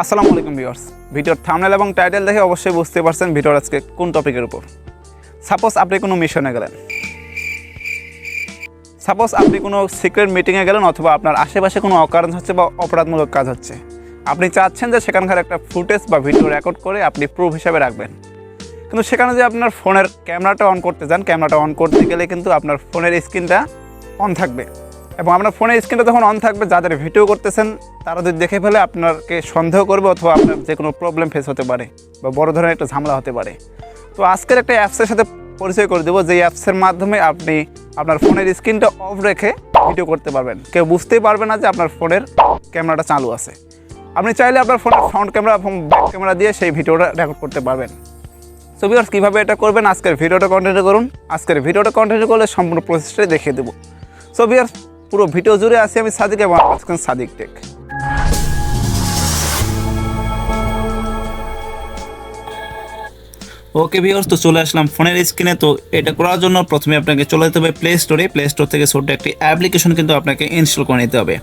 আসসালামু আলাইকুম ভিউয়ার্স। ভিডিওর থামনেল এবং টাইটেল দেখে অবশ্যই বুঝতে পারছেন ভিডিওর আজকে কোন টপিকের উপর। সাপোজ আপনি কোনো মিশনে গেলেন। সাপোজ আপনি কোনো সিক্রেট মিটিংয়ে গেলেন অথবা আপনার আশেপাশে কোনো অকারণ হচ্ছে বা অপরাধমূলক কাজ হচ্ছে। আপনি চাচ্ছেন যে সেখানকার একটা ফুটেজ বা ভিডিও রেকর্ড করে আপনি প্রুফ হিসাবে রাখবেন। কিন্তু সেখানে যে আপনার ফোনের ক্যামেরাটা অন করতে যান, ক্যামেরাটা অন করতে গেলে কিন্তু আপনার ফোনের স্ক্রিনটা অন থাকবে। এবং আপনার ফোনের স্ক্রিনটা যখন অন থাকবে, যাদের ভিডিও করতেছেন, তারা যদি দেখে ফেলে আপনাকে সন্দেহ করবে অথবা আপনার যে কোনো প্রবলেম ফেস হতে পারে বা বড় ধরনের একটা ঝামেলা হতে পারে। তো আজকের একটা অ্যাপসের সাথে পরিচয় করে দেবো যে অ্যাপসের মাধ্যমে আপনি আপনার ফোনের স্ক্রিনটা অফ রেখে ভিডিও করতে পারবেন। কেউ বুঝতেই পারবে না যে আপনার ফোনের ক্যামেরাটা চালু আছে। আপনি চাইলে আপনার ফোনের ফ্রন্ট ক্যামেরা এবং ব্যাক ক্যামেরা দিয়ে সেই ভিডিওটা রেকর্ড করতে পারবেন। সো ভিউয়ার্স কীভাবে এটা করবেন? আজকের ভিডিওটা কন্টিনিউ করুন। আজকের ভিডিওটা কন্টিনিউ করলে সম্পূর্ণ প্রসেসটাই দেখিয়ে দেবো। সো ভিউয়ার্স পুরো ভিডিও জুড়ে আছি আমি সাদিকে এবং সাদিক টেক। ওকে ভিউয়ার্স তো চলে আসলাম ফোনের স্ক্রিনে তো এটা করার জন্য প্রথমে আপনাকে চলে যেতে হবে প্লে স্টোরে প্লে স্টোর থেকে ছোট্ট একটি অ্যাপ্লিকেশন কিন্তু আপনাকে ইনস্টল করে নিতে হবে।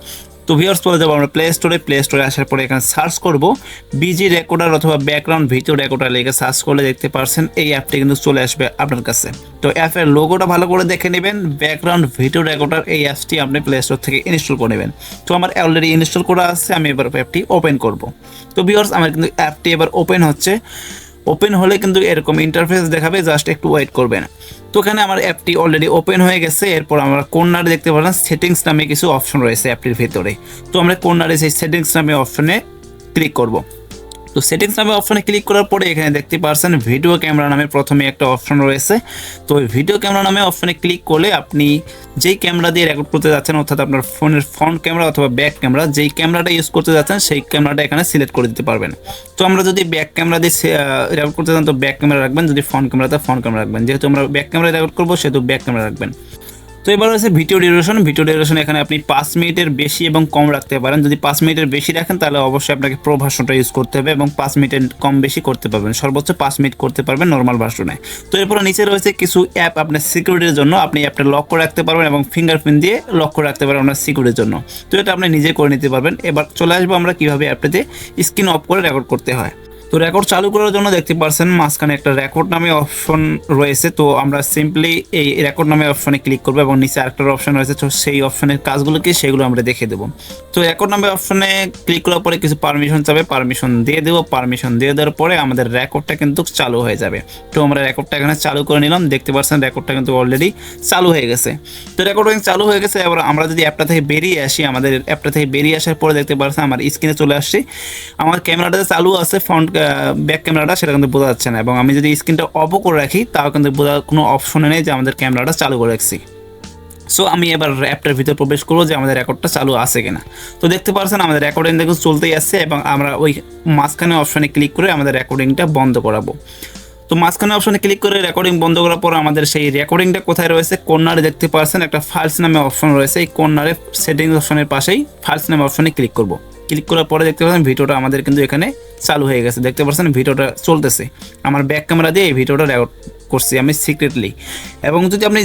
তো ভিউয়ার্স চলে যাব আমরা প্লে স্টোরে প্লে স্টোরে আসার পরে এখানে সার্চ করব। বিজি রেকর্ডার অথবা ব্যাকগ্রাউন্ড ভিডিও রেকর্ডার লিখে সার্চ করলে দেখতে পারছেন, এই অ্যাপটি কিন্তু চলে আসবে আপনার কাছে। তো অ্যাপের লোগোটা ভালো করে দেখে নেবেন। ব্যাকগ্রাউন্ড ভিডিও রেকর্ডার এই অ্যাপটি আপনি প্লে স্টোর থেকে ইনস্টল করে নেবেন। তো আমার অলরেডি ইনস্টল করা আছে, আমি এবার অ্যাপটি ওপেন করব। তো ভিউয়ার্স আমার কিন্তু অ্যাপটি এবার ওপেন হচ্ছে। ওপেন হলে কিন্তু এরকম ইন্টারফেস দেখাবে জাস্ট একটু ওয়েট করবেন তো এখানে আমার অ্যাপটি অলরেডি ওপেন হয়ে গেছে, এরপর আমরা কর্নারে দেখতে পারলাম সেটিংস নামে কিছু অপশন রয়েছে অ্যাপটির ভিতরে। তো আমরা কর্নারে সেই সেটিংস নামে অপশনে ক্লিক করব। তো সেটিংস নামে অপশনে ক্লিক করার পরে এখানে দেখতে পারছেন ভিডিও ক্যামেরা নামে প্রথমে একটা অপশন রয়েছে। তো ওই ভিডিও ক্যামেরা নামে অপশনে ক্লিক করলে আপনি যেই ক্যামেরা দিয়ে রেকর্ড করতে যাচ্ছেন, অর্থাৎ আপনার ফোনের ফ্রন্ট ক্যামেরা অথবা ব্যাক ক্যামেরা যেই ক্যামেরাটা ইউজ করতে যাচ্ছেন, সেই ক্যামেরাটা এখানে সিলেক্ট করে দিতে পারবেন। তো আমরা যদি ব্যাক ক্যামেরা দিয়ে রেকর্ড করতে চান তো ব্যাক ক্যামেরা রাখবেন। যদি ফ্রন্ট ক্যামেরাতে ফ্রন্ট ক্যামেরা রাখবেন। যেহেতু আমরা ব্যাক ক্যামেরা রেকর্ড করব, সেহেতু ব্যাক ক্যামেরা রাখবেন। তো এবার হচ্ছে ভিডিও ডিউরেশন। ভিডিও ডিউরেশন এখানে আপনি পাঁচ মিনিটের বেশি এবং কম রাখতে পারেন। যদি পাঁচ মিনিটের বেশি রাখেন, তাহলে অবশ্যই আপনাকে প্রো ভার্সনটা ইউজ করতে হবে এবং পাঁচ মিনিটের কম বেশি করতে পারবেন। সর্বোচ্চ পাঁচ মিনিট করতে পারবেন নর্মাল ভার্সনে তো এরপর নিচে রয়েছে কিছু অ্যাপ আপনার সিকিউরিটির জন্য। আপনি অ্যাপটা লক করে রাখতে পারবেন এবং ফিঙ্গারপ্রিন্ট দিয়ে লক করে রাখতে পারবেন আপনার সিকিউরিটির জন্য। তো এটা আপনি নিজে করে নিতে পারবেন। এবার চলে আসব আমরা কীভাবে অ্যাপটাতে স্ক্রিন অফ করে রেকর্ড করতে হয়। তো রেকর্ড চালু করার জন্য দেখতে পারছেন মাঝখানে একটা রেকর্ড নামে অপশন রয়েছে। তো আমরা সিম্পলি এই রেকর্ড নামে অপশনে ক্লিক করব এবং নিচে আরেকটা অপশন রয়েছে। তো সেই অপশনের কাজগুলোকে সেগুলো আমরা দেখে দেবো। তো রেকর্ড নামে অপশনে ক্লিক করার পরে কিছু পারমিশন চাবে। পারমিশন দিয়ে দেবো। পারমিশন দিয়ে দেওয়ার পরে আমাদের রেকর্ডটা কিন্তু চালু হয়ে যাবে। তো আমরা রেকর্ডটা এখানে চালু করে নিলাম। দেখতে পাচ্ছেন রেকর্ডটা কিন্তু অলরেডি চালু হয়ে গেছে। তো রেকর্ডিং চালু হয়ে গেছে। এবার আমরা যদি অ্যাপটা থেকে বেরিয়ে আসি, আমাদের অ্যাপটা থেকে বেরিয়ে আসার পরে দেখতে পাচ্ছেন আমার স্ক্রিনে চলে আসছি। আমার ক্যামেরাটা চালু আছে ফ্রন্ট ব্যাক ক্যামেরাটা সেটা কিন্তু বোঝা যাচ্ছে না। এবং আমি যদি স্ক্রিনটা অফও করে রাখি, তাও কিন্তু বোঝা কোনো অপশনে নেই যে আমাদের ক্যামেরাটা চালু করে রাখছি। সো আমি এবার অ্যাপটার ভিতরে প্রবেশ করব যে আমাদের রেকর্ডটা চালু আছে কিনা। তো দেখতে পাচ্ছেন আমাদের রেকর্ডিং দেখুন চলতেই আসছে এবং আমরা ওই মাঝখানে অপশনে ক্লিক করে আমাদের রেকর্ডিংটা বন্ধ করাবো। তো মাঝখানে অপশনে ক্লিক করে রেকর্ডিং বন্ধ করার পর আমাদের সেই রেকর্ডিংটা কোথায় রয়েছে? কর্নারে দেখতে পাচ্ছেন একটা ফাইলস নামে অপশন রয়েছে। এই কর্নারে সেটিংস অপশনের পাশেই ফাইলস নামে অপশনে ক্লিক করব। ক্লিক করার পরে দেখতে পাচ্ছেন ভিডিওটা আমাদের কিন্তু এখানে চালু হয়ে গেছে। দেখতে পাচ্ছেন ভিডিওটা চলতেছে। আমার ব্যাক ক্যামেরা দিয়ে এই ভিডিওটা রেকর্ড করছি আমি সিক্রেটলি এবং যদি আপনি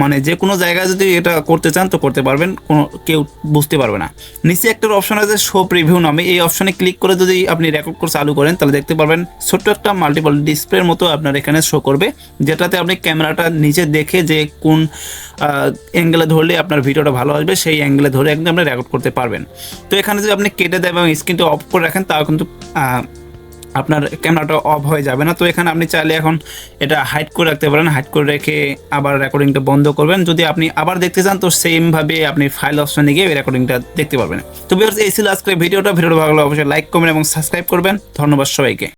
মানে যে কোনো জায়গায় যদি এটা করতে চান তো করতে পারবেন, কোনো কেউ বুঝতে পারবে না। নিচে একটা অপশন আছে শো প্রিভিউ নামে। এই অপশনে ক্লিক করে যদি আপনি রেকর্ড করে চালু করেন, তাহলে দেখতে পারবেন ছোট্ট একটা মাল্টিপল ডিসপ্লের মতো আপনার এখানে শো করবে, যেটাতে আপনি ক্যামেরাটা নিচে দেখে যে কোন অ্যাঙ্গেলে ধরলে আপনার ভিডিওটা ভালো আসবে, সেই অ্যাঙ্গেলে ধরে একদম আপনি রেকর্ড করতে পারবেন। তো এখানে যদি আপনি কেটে দেন এবং স্ক্রিনটা অফ করে রাখেন, তাও কিন্তু আপনার ক্যামেরাটা অফ হয়ে যাবে না। তো এখানে আপনি চাইলে এখন এটা হাইড করে রাখতে পারেন। হাইড করে রেখে আবার রেকর্ডিংটা বন্ধ করবেন। যদি আপনি আবার দেখতে চান, তো সেমভাবে আপনি ফাইল অপশনে গিয়ে রেকর্ডিংটা দেখতে পারবেন। তো বিয়ার্স এই ছিল আজকের ভিডিওটা। ভিডিওটা ভালো লাগলে অবশ্যই লাইক করবেন এবং সাবস্ক্রাইব করবেন। ধন্যবাদ সবাইকে।